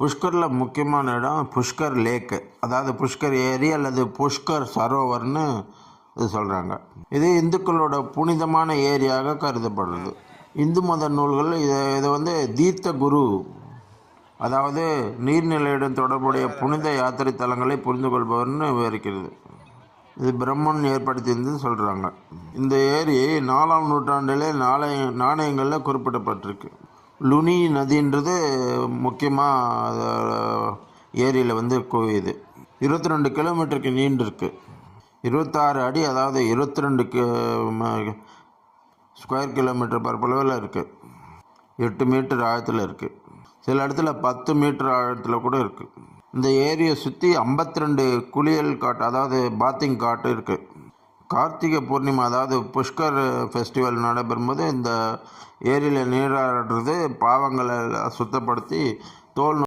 புஷ்கரில் முக்கியமான இடம் புஷ்கர் லேக்கு அதாவது புஷ்கர் ஏரி அல்லது புஷ்கர் சரோவர்னு இது சொல்கிறாங்க இது இந்துக்களோட புனிதமான ஏரியாக கருதப்படுறது இந்து மத நூல்கள் இதை இதை வந்து தீர்த்த குரு அதாவது நீர்நிலையுடன் தொடர்புடைய புனித யாத்திரை தலங்களை புரிந்து கொள்பவர்னு விவரிக்கிறது. இது பிரம்மன் ஏற்படுத்தியிருந்து சொல்கிறாங்க இந்த ஏரி நாலாம் நூற்றாண்டிலே நாணய நாணயங்களில் குறிப்பிடப்பட்டிருக்கு. லுனி நதின்றது முக்கியமாக ஏரியில் வந்து குவியுது. இருபத்தி ரெண்டு கிலோமீட்டருக்கு நீண்டிருக்கு. இருபத்தாறு அடி அதாவது இருபத்தி ரெண்டு ஸ்கொயர் கிலோமீட்டர் பரப்பளவில் இருக்குது எட்டு மீட்டர் ஆழத்தில் இருக்குது சில இடத்துல பத்து மீட்டர் ஆழத்தில் கூட இருக்குது இந்த ஏரியை சுற்றி 52 ரெண்டு குளியல் காட்டு அதாவது பாத்திங் காட்டு இருக்குது கார்த்திகை பூர்ணிமா அதாவது புஷ்கர் ஃபெஸ்டிவல் நடைபெறும்போது இந்த ஏரியில் நீராடுறது பாவங்களை சுத்தப்படுத்தி தோல்